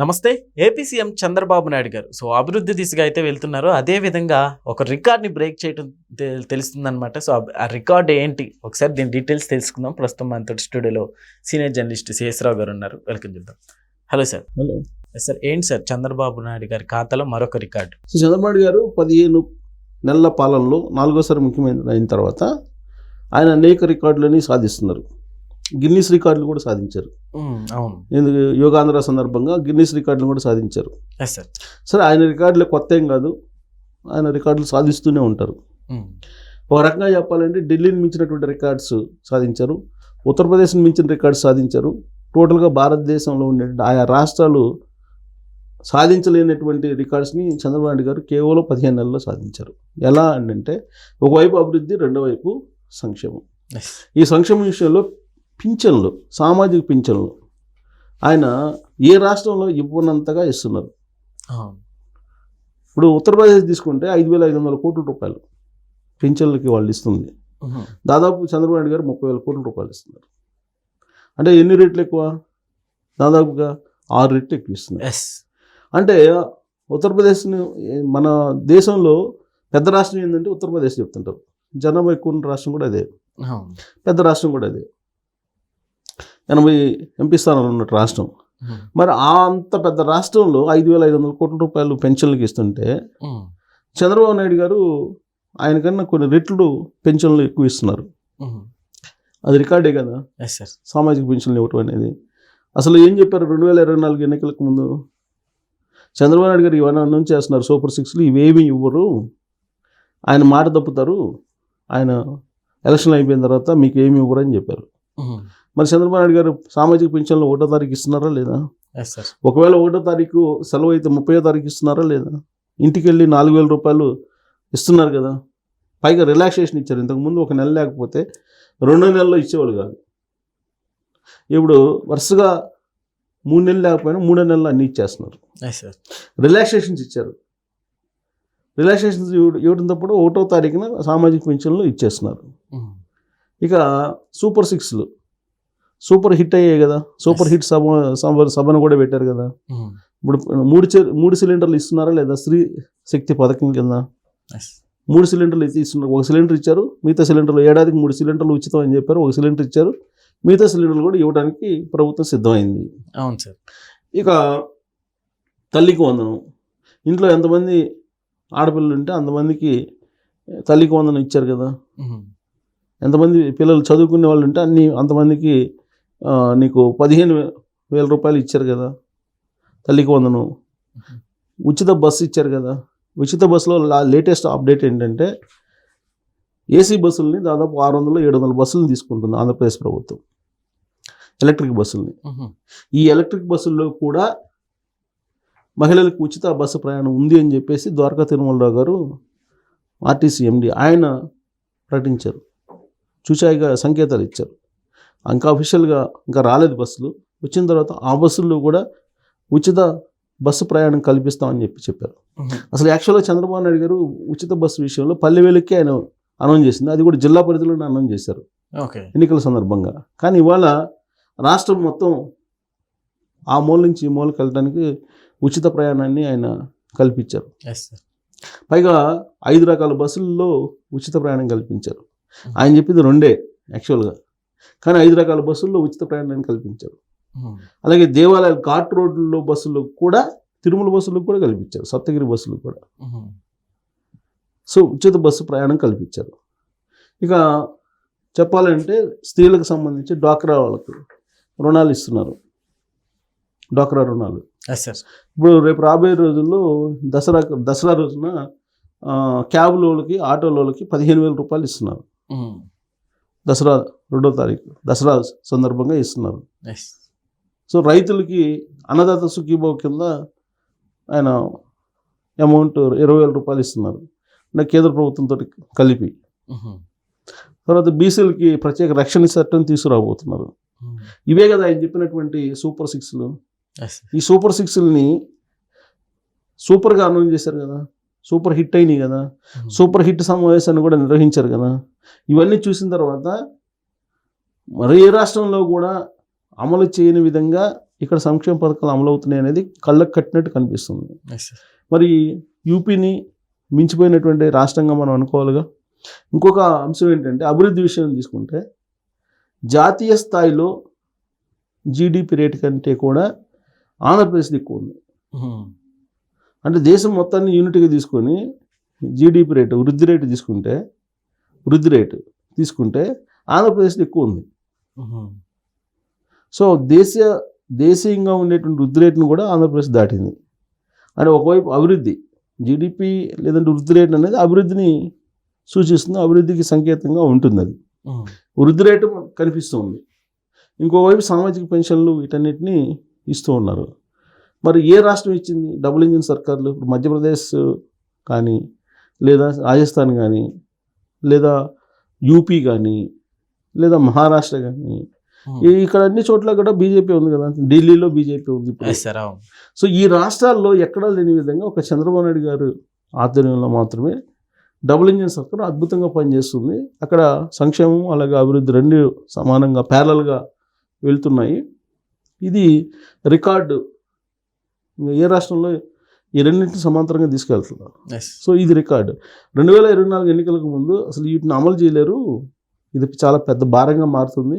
నమస్తే AP CM Chandrababu Naidu గారు. So అభివృద్ధి దిశగా అయితే వెళ్తున్నారు అదే విధంగా ఒక రికార్డ్ని బ్రేక్ చేయడం తె- తెలుస్తుందన్నమాట. సో ఆ- రికార్డ్ ఏంటి? ఒకసారి దీని డీటెయిల్స్ తెలుసుకుందాం. ప్రస్తుతం మనతో స్టూడియోలో సీనియర్ జర్నలిస్ట్ సిఎస్రావు గారు ఉన్నారు. వెల్కమ్ చేద్దాం హలో సార్. హలో. సార్ ఏంటి సార్ చంద్రబాబు నాయుడు గారి ఖాతాలో మరొక రికార్డు? సో చంద్రబాబు గారు పదిహేను నెలల పాలనలో నాలుగోసారి ముఖ్యమంత్రి అయిన తర్వాత ఆయన అనేక రికార్డులని సాధిస్తున్నారు. గిన్నీస్ రికార్డులు కూడా సాధించారు. అవును. ఎందుకు? యోగాంధ్ర సందర్భంగా గిన్నీస్ రికార్డులు కూడా సాధించారు. సార్ ఆయన రికార్డులు కొత్త ఏం కాదు. ఆయన రికార్డులు సాధిస్తూనే ఉంటారు. ఒక రకంగా చెప్పాలంటే ఢిల్లీని మించినటువంటి రికార్డ్స్ సాధించారు. ఉత్తరప్రదేశ్ని మించిన రికార్డ్స్ సాధించారు. టోటల్గా భారతదేశంలో ఉండే ఆయా రాష్ట్రాలు సాధించలేనటువంటి రికార్డ్స్ని చంద్రబాబు నాయుడు గారు కేవలం పదిహేను నెలల్లో సాధించారు. ఎలా అంటే ఒకవైపు అభివృద్ధి రెండో వైపు సంక్షేమం. ఈ సంక్షేమం విషయంలో పింఛన్లు సామాజిక పింఛన్లు. ఆయన ఏ రాష్ట్రంలో ఇవ్వనంతగా ఇస్తున్నారు? ఇప్పుడు ఉత్తరప్రదేశ్ తీసుకుంటే ఐదు వేల ఐదు వందల కోట్ల రూపాయలు పింఛన్లకి వాళ్ళు ఇస్తుంది. దాదాపు చంద్రబాబు నాయుడు గారు ముప్పై వేల కోట్ల రూపాయలు ఇస్తున్నారు. అంటే ఎన్ని రెట్లు ఎక్కువ? దాదాపుగా ఆరు రెట్లు ఎక్కువ ఇస్తున్నారు. ఎస్. అంటే ఉత్తరప్రదేశ్ని మన దేశంలో పెద్ద రాష్ట్రం ఏంటంటే ఉత్తరప్రదేశ్ చెప్తుంటారు. జనాభా ఎక్కువ ఉన్న రాష్ట్రం కూడా అదే. పెద్ద రాష్ట్రం కూడా అదే. ఎనభై ఎంపీ స్థానాలు ఉన్నట్టు రాష్ట్రం. మ్మ్, మరి ఆ అంత పెద్ద రాష్ట్రంలో ఐదు వేల ఐదు వందల కోట్ల రూపాయలు పెన్షన్లకు ఇస్తుంటే మ్మ్, చంద్రబాబు నాయుడు గారు ఆయనకన్నా కొన్ని రెట్లు పెన్షన్లు ఎక్కువ ఇస్తున్నారు. మ్మ్, అది రికార్డే కదా? సార్ సామాజిక పెన్షన్లు ఇవ్వటం అనేది. అసలు ఏం చెప్పారు రెండు వేల ఇరవై నాలుగు ఎన్నికలకు ముందు? చంద్రబాబు నాయుడు గారు ఇవన్నీ అనౌన్స్ చేస్తున్నారు. సూపర్ సిక్స్లు ఇవేమీ ఇవ్వరు. ఆయన మాట తప్పుతారు. ఆయన ఎలక్షన్ అయిపోయిన తర్వాత మీకు ఏమి ఇవ్వరు అని చెప్పారు మరి చంద్రబాబు నాయుడు గారు సామాజిక పెన్షన్లు ఒకటో తారీఖు ఇస్తున్నారా లేదా? ఒకవేళ ఒకటో తారీఖు సెలవు అయితే ముప్పయో తారీఖు ఇస్తున్నారా లేదా? ఇంటికి వెళ్ళి నాలుగు వేల రూపాయలు ఇస్తున్నారు కదా. పైగా రిలాక్సేషన్ ఇచ్చారు. ఇంతకుముందు ఒక నెల లేకపోతే రెండో నెలల్లో ఇచ్చేవాళ్ళు కాదు. ఇప్పుడు వరుసగా మూడు నెలలు లేకపోయినా మూడో నెలలు అన్నీ ఇచ్చేస్తున్నారు. రిలాక్సేషన్స్ ఇచ్చారు. రిలాక్సేషన్స్ ఇవ్వ- ఇవ్వడం తప్పుడు ఒకటో తారీఖున సామాజిక పెన్షన్లు ఇచ్చేస్తున్నారు. మ్మ్, ఇక సూపర్ సిక్స్లు. సూపర్ హిట్ అయ్యాయి కదా. సూపర్ హిట్ సభ సభ సభను కూడా పెట్టారు కదా. మ్మ్, ఇప్పుడు మూడు మూడు సిలిండర్లు ఇస్తున్నారా లేదా? స్త్రీ శక్తి పథకం కింద. మూడు సిలిండర్లు అయితే ఇస్తున్నారు. ఒక సిలిండర్ ఇచ్చారు. మిగతా సిలిండర్లు ఏడాదికి మూడు సిలిండర్లు ఉచితం అని చెప్పారు. ఒక సిలిండర్ ఇచ్చారు. మిగతా సిలిండర్లు కూడా ఇవ్వడానికి ప్రభుత్వం సిద్ధమైంది. అవును సార్. ఇక తల్లికి వందనం. ఇంట్లో ఎంతమంది ఆడపిల్లలు ఉంటే అంతమందికి తల్లికి వందనం ఇచ్చారు కదా. మ్మ్, ఎంతమంది పిల్లలు చదువుకునే వాళ్ళు ఉంటే అన్ని అంతమందికి నీకు పదిహేను వేల రూపాయలు ఇచ్చారు కదా తల్లికి వందనం. ఉచిత బస్సు ఇచ్చారు కదా ఉచిత బస్సులో లా లేటెస్ట్ అప్డేట్ ఏంటంటే ఏసీ బస్సుల్ని దాదాపు ఆరు వందలు ఏడు వందల బస్సులను తీసుకుంటుంది ఆంధ్రప్రదేశ్ ప్రభుత్వం. ఎలక్ట్రిక్ బస్సుల్ని. ఈ ఎలక్ట్రిక్ బస్సుల్లో కూడా మహిళలకు ఉచిత బస్సు ప్రయాణం ఉంది అని చెప్పేసి ద్వారకా తిరుమలరావు గారు ఆర్టీసీ ఎండి ఆయన ప్రకటించారు. చూచాయిగా సంకేతాలు ఇచ్చారు. ఇంకా అఫీషియల్గా ఇంకా రాలేదు బస్సులు. వచ్చిన తర్వాత ఆ బస్సుల్లో కూడా ఉచిత బస్సు ప్రయాణం కల్పిస్తామని చెప్పి చెప్పారు. అసలు యాక్చువల్గా చంద్రబాబు నాయుడు గారు ఉచిత బస్సు విషయంలో పల్లె వేలకి ఆయన అనౌన్స్ చేసింది. అది కూడా జిల్లా పరిధిలోనే అనౌన్స్ చేశారు. ఎన్నికల సందర్భంగా. కానీ ఇవాళ రాష్ట్రం మొత్తం ఆ మూల నుంచి ఈ మూలకి వెళ్ళడానికి ఉచిత ప్రయాణాన్ని ఆయన కల్పించారు. పైగా ఐదు రకాల బస్సుల్లో ఉచిత ప్రయాణం కల్పించారు. ఆయన చెప్పింది రెండే యాక్చువల్గా కానీ ఐదు రకాల బస్సుల్లో ఉచిత ప్రయాణాన్ని కల్పించారు. అలాగే దేవాలయాల ఘాట్ రోడ్లలో బస్సులు కూడా తిరుమల బస్సులకు కూడా కల్పించారు సప్తగిరి బస్సులు కూడా. సో ఉచిత బస్సు ప్రయాణం కల్పించారు. ఇక చెప్పాలంటే స్త్రీలకు సంబంధించి డ్వాక్రా వాళ్ళకు రుణాలు ఇస్తున్నారు. డ్వాక్రా రుణాలు. ఇప్పుడు రేపు రాబోయే రోజుల్లో దసరా దసరా రోజున క్యాబ్లోళ్ళకి ఆటోలోళ్ళకి పదిహేను వేల రూపాయలు ఇస్తున్నారు. దసరా రెండో తారీఖు దసరా సందర్భంగా ఇస్తున్నారు. సో రైతులకి అన్నదాత సుఖీభావ కింద ఆయన అమౌంట్ ఇరవై వేల రూపాయలు ఇస్తున్నారు. అంటే కేంద్ర ప్రభుత్వంతో కలిపి. మ్మ్, తర్వాత బీసీలకి ప్రత్యేక రక్షణ చట్టం తీసుకురాబోతున్నారు. మ్మ్, ఇవే కదా ఆయన చెప్పినటువంటి సూపర్ సిక్స్లు ఈ సూపర్ సిక్స్ని సూపర్గా అనౌన్స్ చేశారు కదా. సూపర్ హిట్ అయినాయి కదా. మ్మ్, సూపర్ హిట్ సమావేశాన్ని కూడా నిర్వహించారు కదా. ఇవన్నీ చూసిన తర్వాత మరి ఏ రాష్ట్రంలో కూడా అమలు చేయని విధంగా ఇక్కడ సంక్షేమ పథకాలు అమలు అవుతున్నాయి అనేది కళ్ళకు కట్టినట్టు కనిపిస్తుంది. మరి యూపీని మించిపోయినటువంటి రాష్ట్రంగా మనం అనుకోవాలిగా ఇంకొక అంశం ఏంటంటే అభివృద్ధి విషయం తీసుకుంటే జాతీయ స్థాయిలో జీడిపి రేట్ కంటే కూడా ఆంధ్రప్రదేశ్ది ఎక్కువ ఉంది Mhm. అంటే దేశం మొత్తాన్ని యూనిట్గా తీసుకొని జీడిపి రేటు వృద్ధి రేటు తీసుకుంటే వృద్ధి రేటు తీసుకుంటే ఆంధ్రప్రదేశ్లో ఎక్కువ ఉంది. సో దేశ దేశీయంగా ఉండేటువంటి వృద్ధి రేటును కూడా ఆంధ్రప్రదేశ్ దాటింది. అంటే ఒకవైపు అభివృద్ధి జీడిపి లేదంటే వృద్ధి రేటు అనేది అభివృద్ధిని సూచిస్తుంది అభివృద్ధికి సంకేతంగా ఉంటుంది అది. వృద్ధి రేటు కనిపిస్తుంది ఇంకోవైపు సామాజిక పెన్షన్లు వీటన్నిటిని ఇస్తూ ఉన్నారు. మరి ఏ రాష్ట్రం ఇచ్చింది? డబుల్ ఇంజిన్ సర్కార్లు ఇప్పుడు మధ్యప్రదేశ్ కానీ లేదా రాజస్థాన్ కానీ లేదా యూపీ కానీ లేదా మహారాష్ట్ర కానీ. ఈ- ఇక్కడ అన్ని చోట్ల కూడా బీజేపీ ఉంది కదా. ఢిల్లీలో బీజేపీ ఉంది. సో ఈ రాష్ట్రాల్లో ఎక్కడా లేని విధంగా ఒక చంద్రబాబు నాయుడు గారు ఆధ్వర్యంలో మాత్రమే డబుల్ ఇంజిన్ సర్కార్ అద్భుతంగా పనిచేస్తుంది. అక్కడ సంక్షేమం అలాగే అభివృద్ధి రెండు సమానంగా ప్యారల్గా వెళ్తున్నాయి. ఇది రికార్డు. ఏ రాష్ట్రంలో ఈ రెండింటిని సమాంతరంగా తీసుకెళ్తున్నారు. సో ఇది రికార్డు. రెండు వేల ఇరవై నాలుగు ఎన్నికలకు ముందు అసలు వీటిని అమలు చేయలేరు ఇది చాలా పెద్ద భారంగా మారుతుంది.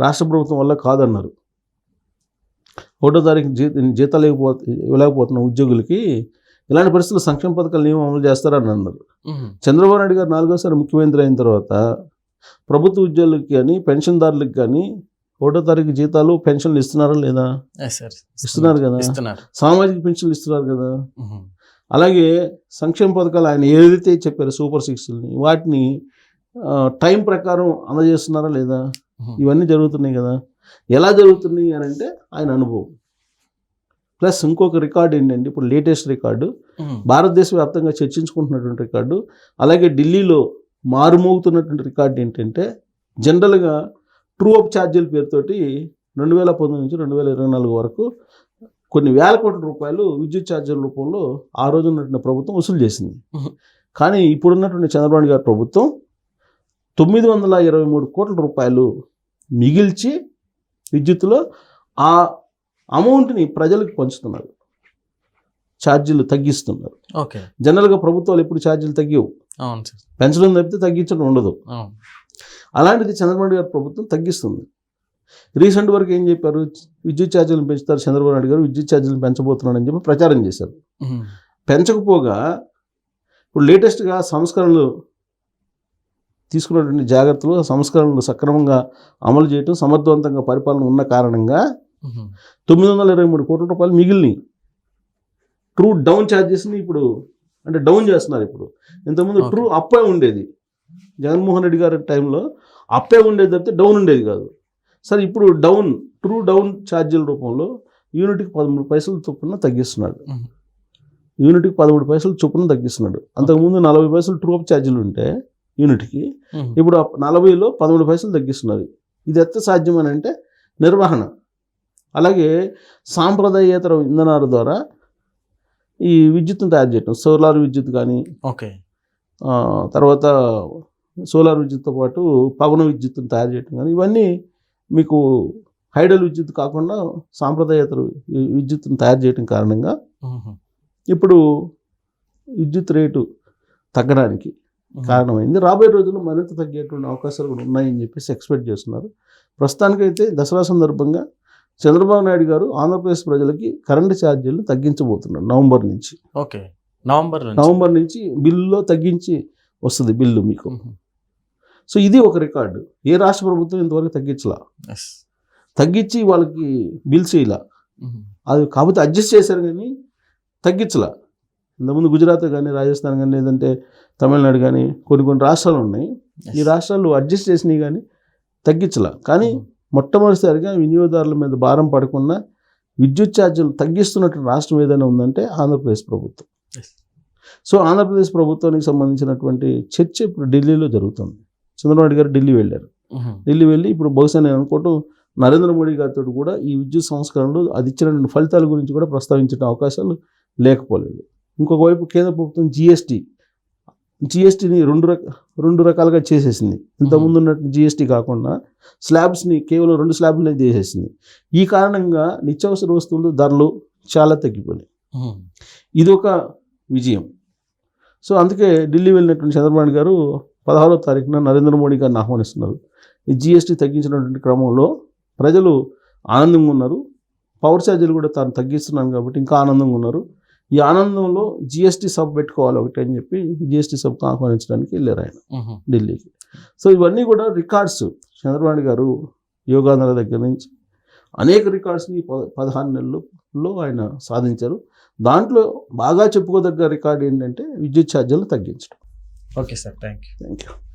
రాష్ట్ర ప్రభుత్వం వల్ల కాదన్నారు ఒకటో తారీఖు జీ జీతాలు ఇవ్వలేకపోతున్న ఉద్యోగులకి ఇలాంటి పరిస్థితుల్లో సంక్షేమ పథకాలు నియమం అమలు చేస్తారని అన్నారు. చంద్రబాబు నాయుడు గారు నాలుగోసారి ముఖ్యమంత్రి అయిన తర్వాత ప్రభుత్వ ఉద్యోగులకి కానీ పెన్షన్దారులకు కానీ ఒకటో తారీఖు జీతాలు పెన్షన్లు ఇస్తున్నారా లేదా. ఇస్తున్నారు కదా. సామాజిక పెన్షన్లు ఇస్తున్నారు కదా. అలాగే సంక్షేమ పథకాలు ఆయన ఏదైతే చెప్పారో సూపర్ సిక్స్ని వాటిని టైం ప్రకారం అందజేస్తున్నారా లేదా. ఇవన్నీ జరుగుతున్నాయి కదా ఎలా జరుగుతున్నాయి అని అంటే ఆయన అనుభవం ప్లస్ ఇంకొక రికార్డు ఏంటంటే ఇప్పుడు లేటెస్ట్ రికార్డు. భారతదేశ వ్యాప్తంగా చర్చించుకుంటున్నటువంటి రికార్డు అలాగే ఢిల్లీలో మారుమోగుతున్నటువంటి రికార్డు ఏంటంటే జనరల్గా ట్రూ అప్ ఛార్జీల పేరుతోటి రెండు వేల పంతొమ్మిది నుంచి రెండు వేల ఇరవై నాలుగు వరకు కొన్ని వేల కోట్ల రూపాయలు విద్యుత్ ఛార్జీల రూపంలో ఆ రోజు ఉన్నటువంటి ప్రభుత్వం వసూలు చేసింది. కానీ ఇప్పుడున్నటువంటి చంద్రబాబు గారి ప్రభుత్వం తొమ్మిది వందల ఇరవై మూడు కోట్ల రూపాయలు మిగిల్చి విద్యుత్తులో ఆ అమౌంట్ని ప్రజలకు పంచుతున్నారు. ఛార్జీలు తగ్గిస్తున్నారు. Okay. జనరల్గా ప్రభుత్వాలు ఎప్పుడు ఛార్జీలు తగ్గివు అవును సార్. పెంచడం తప్పితే తగ్గించడం ఉండదు. అలాంటిది చంద్రబాబు గారి ప్రభుత్వం తగ్గిస్తుంది. రీసెంట్ వరకు ఏం చెప్పారు? విద్యుత్ ఛార్జీలను పెంచుతారు చంద్రబాబు నాయుడు గారు విద్యుత్ ఛార్జీలను పెంచబోతున్నాడని చెప్పి ప్రచారం చేశారు. పెంచకపోగా ఇప్పుడు లేటెస్ట్గా సంస్కరణలు తీసుకున్నటువంటి జాగ్రత్తలు సంస్కరణలు సక్రమంగా అమలు చేయటం సమర్థవంతంగా పరిపాలన ఉన్న కారణంగా. తొమ్మిది వందల ఇరవై మూడు కోట్ల రూపాయలు మిగిలినాయి ట్రూ డౌన్ ఛార్జెస్ని ఇప్పుడు అంటే డౌన్ చేస్తున్నారు ఇప్పుడు ఇంతకుముందు. ట్రూ అప్పే ఉండేది జగన్మోహన్ రెడ్డి గారి టైంలో అప్పే ఉండేది తప్పితే డౌన్ ఉండేది కాదు సరే ఇప్పుడు డౌన్ ట్రూ డౌన్ ఛార్జీల రూపంలో యూనిట్కి పదమూడు పైసలు చొప్పున తగ్గిస్తున్నాడు. యూనిట్కి పదమూడు పైసలు చొప్పున తగ్గిస్తున్నాడు అంతకుముందు నలభై పైసలు ట్రూ అప్ ఛార్జీలు ఉంటే యూనిట్కి. ఇప్పుడు నలభైలో పదమూడు పైసలు తగ్గిస్తున్నారు ఇది ఎంత సాధ్యం అని అంటే నిర్వహణ అలాగే సాంప్రదాయేతర ఇంధనాల ద్వారా ఈ విద్యుత్తును తయారు చేయటం సోలార్ విద్యుత్ కానీ. ఆ, తర్వాత సోలార్ విద్యుత్తో పాటు పవన విద్యుత్తును తయారు చేయటం కానీ ఇవన్నీ మీకు హైడల్ విద్యుత్ కాకుండా సాంప్రదాయేతర విద్యుత్తును తయారు చేయటం కారణంగా. ఇప్పుడు విద్యుత్ రేటు తగ్గడానికి. కారణమైంది. రాబోయే రోజుల్లో మరింత తగ్గేటువంటి అవకాశాలు కూడా ఉన్నాయని చెప్పేసి ఎక్స్పెక్ట్ చేస్తున్నారు. ప్రస్తుతానికైతే దసరా సందర్భంగా చంద్రబాబు నాయుడు గారు ఆంధ్రప్రదేశ్ ప్రజలకి కరెంటు ఛార్జీలు తగ్గించబోతున్నారు నవంబర్ నుంచి. ఓకే. నవంబర్ నవంబర్ నుంచి బిల్లులో తగ్గించి వస్తుంది బిల్లు మీకు. సో ఇది ఒక రికార్డు. ఏ రాష్ట్ర ప్రభుత్వం ఇంతవరకు తగ్గించలా. తగ్గించి వాళ్ళకి బిల్స్ ఇలా. అది కాకపోతే అడ్జస్ట్ చేశారు కానీ తగ్గించలా? ఇంతకుముందు గుజరాత్ కానీ రాజస్థాన్ కానీ లేదంటే తమిళనాడు కానీ కొన్ని కొన్ని రాష్ట్రాలు ఉన్నాయి. ఈ రాష్ట్రాలు అడ్జస్ట్ చేసినవి కానీ తగ్గించలా కానీ Mhm. మొట్టమొదటిసారిగా వినియోగదారుల మీద భారం పడకుండా విద్యుత్ ఛార్జీలు తగ్గిస్తున్నట్టు రాష్ట్రం ఏదైనా ఉందంటే ఆంధ్రప్రదేశ్ ప్రభుత్వం. సో ఆంధ్రప్రదేశ్ ప్రభుత్వానికి సంబంధించినటువంటి చర్చ ఇప్పుడు ఢిల్లీలో జరుగుతుంది చంద్రబాబు నాయుడు గారు ఢిల్లీ వెళ్ళారు Mhm. ఢిల్లీ వెళ్ళి ఇప్పుడు బహుశా నేను అనుకోవటం నరేంద్ర మోడీ గారితో కూడా ఈ విద్యుత్ సంస్కరణలు అది ఇచ్చినటువంటి ఫలితాల గురించి కూడా ప్రస్తావించిన అవకాశాలు లేకపోలేదు ఇంకొక వైపు కేంద్ర ప్రభుత్వం జిఎస్టీ జిఎస్టీని రెండు రక రెండు రకాలుగా చేసేసింది. ఇంతకుముందు ఉన్నట్టు జిఎస్టీ కాకుండా స్లాబ్స్ని కేవలం రెండు స్లాబ్లనే చేసేసింది. ఈ కారణంగా నిత్యావసర వస్తువులు ధరలు చాలా తగ్గిపోయినాయి. ఇది ఒక విజయం. సో అందుకే ఢిల్లీ వెళ్ళినటువంటి చంద్రబాబు గారు పదహారో తారీఖున నరేంద్ర మోడీ గారిని ఆహ్వానిస్తున్నారు. ఈ జిఎస్టీ తగ్గించినటువంటి క్రమంలో ప్రజలు ఆనందంగా ఉన్నారు. పవర్ ఛార్జీలు కూడా తాను తగ్గిస్తున్నాను కాబట్టి ఇంకా ఆనందంగా ఉన్నారు. ఈ ఆనందంలో జిఎస్టీ సబ్ పెట్టుకోవాలి ఒకటి అని చెప్పి జిఎస్టీ సబ్కు ఆహ్వానించడానికి వెళ్ళారు ఆయన. ఢిల్లీకి. సో ఇవన్నీ కూడా రికార్డ్స్. చంద్రబాబు గారు యోగాంధ్ర దగ్గర నుంచి అనేక రికార్డ్స్ని ప- పదహారు నెలల్లో ఆయన సాధించారు. దాంట్లో బాగా చెప్పుకోదగ్గ రికార్డ్ ఏంటంటే విద్యుత్ ఛార్జీలు తగ్గించడం. Okay sir thank you thank you